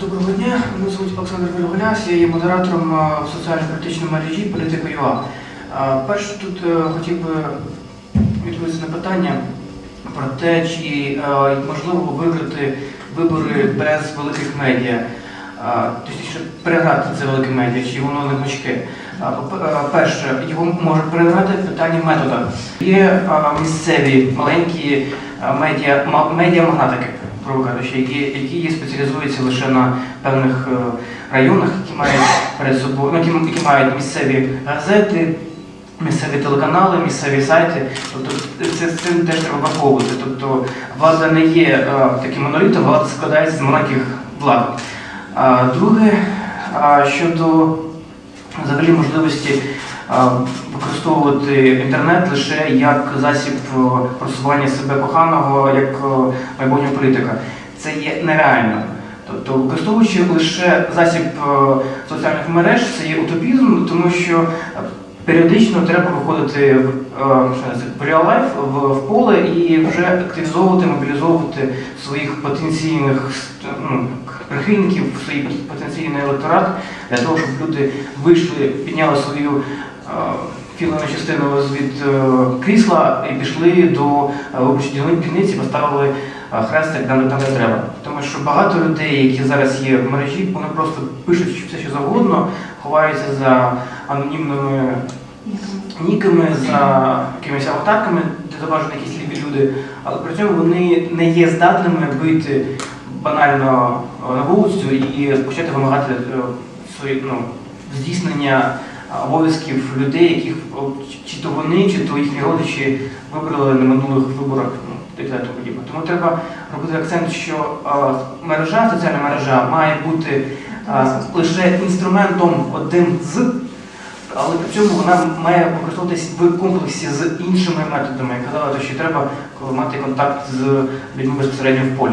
Доброго дня, мене звуть Олександр Вільгуляс, я є модератором е, в соціально-політичній мережі Політика.ua. Е, Перше тут е, хотів би відповісти на питання про те, чи можливо виграти вибори без великих медіа. Точніше, переграти це велике медіа, чи воно не гнучке. Перше, його може переграти питання метода. Є місцеві маленькі медіа, ма- медіамагнатики, грубо кажучи, які, які спеціалізуються лише на певних е, районах, які мають перед собою, ну, які, які мають місцеві газети, місцеві телеканали, місцеві сайти. Тобто це цим теж треба враховувати. Тобто влада не є е, таким монолітом, влада складається з маленьких влад. А, Друге, а, щодо взагалі можливості а, використовувати інтернет лише як засіб е, просування себе коханого, як е, майбутнього політика. Це є нереально. Тобто, використовуючи лише засіб е, соціальних мереж, це є утопізм, тому що періодично треба виходити в, в, в поле і вже активізовувати, мобілізовувати своїх потенційних ну, прихильників, свій потенційний електорат для того, щоб люди вийшли, підняли свою е, філійну частину від е, крісла і пішли до е, виборчої дільниці, поставили хрестик там, там, де треба. Тому що багато людей, які зараз є в мережі, вони просто пишуть все, що завгодно, ховаються за анонімними ніками, за якимись аватарками, де зображені якісь ліві люди, але при цьому вони не є здатними вийти банально на вулицю і почати вимагати ну, здійснення обов'язків людей, яких чи- то вони, чи то їхні родичі вибрали на минулих виборах ну, і тому. Тому треба робити акцент, що мережа, соціальна мережа має бути лише інструментом одним з. Але при цьому вона має використовуватись в комплексі з іншими методами. Я казала, що треба мати контакт з людьми безпосередньо в полі.